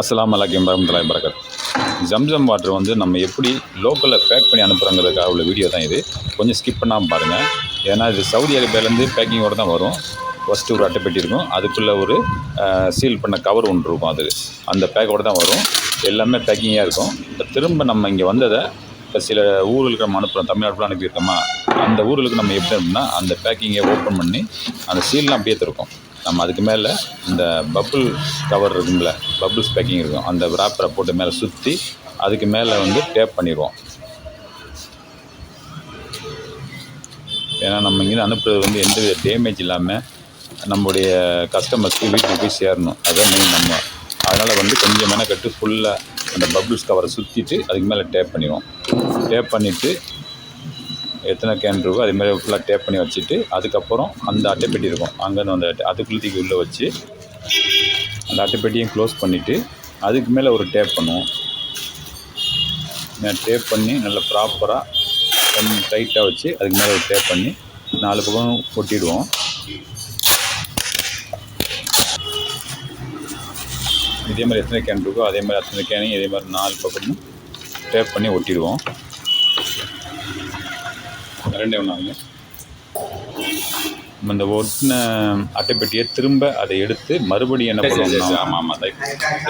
அஸ்லாம் அலாக்கியம் வரமத்துலாய் வரகாத் ஜம்ஜம் வாட்டர் வந்து நம்ம எப்படி லோக்கலில் பேக் பண்ணி அனுப்புகிறாங்கிறதுக்காக உள்ள வீடியோ தான் இது. கொஞ்சம் ஸ்கிப் பண்ணாமல் பாருங்கள் ஏன்னா இது சவுதி அரேபியாவிலேருந்து பேக்கிங்கோடு தான் வரும். ஃபஸ்ட்டு ஒரு அட்டைப்பெட்டி இருக்கும். அதுக்குள்ளே ஒரு சீல் பண்ண கவர் ஒன்று இருக்கும் அது. அந்த பேக்கோடு தான் வரும். எல்லாமே பேக்கிங்காக இருக்கும். இப்போ திரும்ப நம்ம இங்கே வந்ததை இப்போ சில ஊர்களுக்கு நம்ம அனுப்புகிறோம் தமிழ்நாட்டில் அனுப்பியிருக்கோமா? அந்த ஊர்களுக்கு நம்ம எப்படி அப்படின்னா அந்த பேக்கிங்கை ஓப்பன் பண்ணி அந்த சீல்லாம் அப்படியே திறக்கும். நம்ம அதுக்கு மேலே இந்த பப்புள் கவர் இருக்குங்கள பப்புள்ஸ் பேக்கிங் இருக்கும். அந்த ராப்பரை போட்டு மேலே சுற்றி அதுக்கு மேலே வந்து டேப் பண்ணிடுவோம். ஏன்னா நம்ம இங்கே அனுப்புறது வந்து எந்த வித டேமேஜ் இல்லாமல் நம்முடைய கஸ்டமர்ஸ்க்கு வீட்டுக்கு போய் சேரணும். அதான் மெயின் நம்ம. அதனால் வந்து கொஞ்சம் மெனக்கட்டு ஃபுல்லாக அந்த பப்புள்ஸ் கவரை சுற்றிட்டு அதுக்கு மேலே டேப் பண்ணிடுவோம். டேப் பண்ணிவிட்டு எத்தனை கேன் இருக்கோ அதே மாதிரி ஃபுல்லாக டேப் பண்ணி வச்சுட்டு அதுக்கப்புறம் அந்த அட்டைப்பெட்டி இருக்கும். அங்கேருந்து அந்த அதுக்குள்ள அதுக்குள்ளே தூக்கி உள்ளே வச்சு அந்த அட்டைப்பெட்டியும் க்ளோஸ் பண்ணிவிட்டு அதுக்கு மேலே ஒரு டேப் பண்ணுவோம். டேப் பண்ணி நல்லா ப்ராப்பராக டைட்டாக வச்சு அதுக்கு மேலே ஒரு டேப் பண்ணி நாலு பக்கம் ஒட்டிடுவோம் இதே மாதிரி எத்தனை கேன் இருக்கோ அதே மாதிரி அத்தனை கேனையும் இதே மாதிரி நாலு பக்கமும் டேப் பண்ணி ஒட்டிடுவோம். ரெண்டே ஒன்றாங்க நம்ம இந்த ஒட்டின அட்டைப்பெட்டியை திரும்ப அதை எடுத்து மறுபடியும் என்ன பண்ணுவோம்னா ஆமாம் ஆமாம்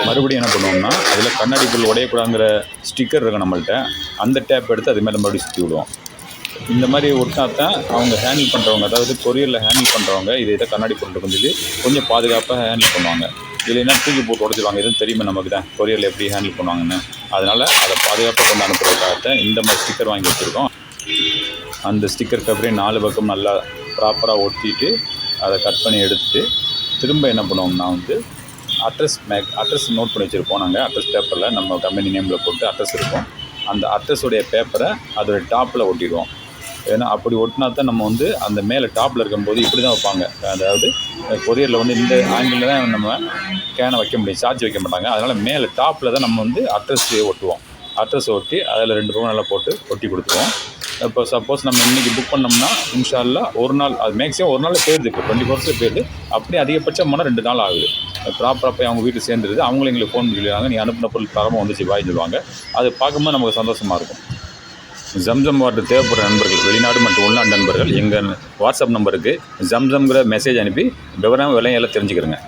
மறுபடியும் என்ன பண்ணுவோம்னா அதில் கண்ணாடி பொருள் உடையக்கூடாங்கிற ஸ்டிக்கர் இருக்கும் நம்மள்ட்ட. அந்த டேப் எடுத்து அது மேலே மறுபடியும் சுற்றி விடுவோம். இந்த மாதிரி ஒட்டினா தான் அவங்க ஹேண்டில் பண்ணுறவங்க அதாவது கொரியரில் ஹேண்டில் பண்ணுறவங்க இதை இதை கண்ணாடி பொருள் கொஞ்சம் கொஞ்சம் பாதுகாப்பாக ஹேண்டில் பண்ணுவாங்க. இல்லைன்னா தூக்கி போட்டு உடச்சிருவாங்க. எதுவும் தெரியுமா நமக்கு தான்? கொரியரில் எப்படி ஹேண்டில் பண்ணுவாங்கன்னு. அதனால் அதை பாதுகாப்பாக கொண்டு அனுப்புறதுக்காக இந்த மாதிரி ஸ்டிக்கர் வாங்கி வச்சுருக்கோம். அந்த ஸ்டிக்கர் கவரே நாலு பக்கம் நல்லா ப்ராப்பராக ஒட்டிட்டு அதை கட் பண்ணி எடுத்துட்டு திரும்ப என்ன பண்ணுவோம்னா வந்து அட்ரஸ் மேக் அட்ரஸ் நோட் பண்ணி வச்சுருப்போம் நாங்கள் அட்ரஸ் பேப்பரில் நம்ம கம்பெனி நேமில் போட்டு அட்ரஸ் இருக்கும். அந்த அட்ரஸுடைய பேப்பரை அதோட டாப்பில் ஒட்டிடுவோம். ஏன்னா அப்படி ஒட்டினா தான் நம்ம வந்து அந்த மேலே டாப்பில் இருக்கும்போது இப்படி தான் வைப்பாங்க. அதாவது கொரியரில் வந்து இந்த ஆங்கிளில் தான் நம்ம கேனை வைக்க முடியும். சார்ஜ் வைக்க மாட்டாங்க. அதனால் மேலே டாப்பில் தான் நம்ம வந்து அட்ரஸ் ஒட்டுவோம். அட்ரஸ் ஒட்டி அதில் ரெண்டு பக்கம் நல்லா போட்டு ஒட்டி கொடுத்துருவோம். இப்போ சப்போஸ் நம்ம இன்றைக்கி புக் பண்ணோம்னா இன்ஷால்லா ஒரு நாள் அது மேக்ஸிமம் ஒரு நாள் போயிடுது. இப்போ டுவெண்ட்டி ஃபோர்ஸில் போயிடுது. அப்படியே அதிகபட்சம் போனால் ரெண்டு நாள் ஆகுது. ப்ராப்பராக போய் அவங்க வீட்டுக்கு சேர்ந்துருது. அவங்களும் எங்களுக்கு ஃபோன் பண்ணிடுவாங்க நீ அனுப்பின பொருள் தரமாக வந்துச்சு பாய் சொல்லுவாங்க. அது பார்க்கும்போது நமக்கு சந்தோஷமாக இருக்கும். ஜம்ஜம் வாட்டர் தேவைப்படுற நண்பர்கள் வெளிநாடு மற்றும் உள்நாட்டு நண்பர்கள் எங்கள் வாட்ஸ்அப் நம்பருக்கு ஜம்ஜம்ங்கிற மெசேஜ் அனுப்பி விவரம் விலையெல்லாம் தெரிஞ்சுக்கிறேங்க.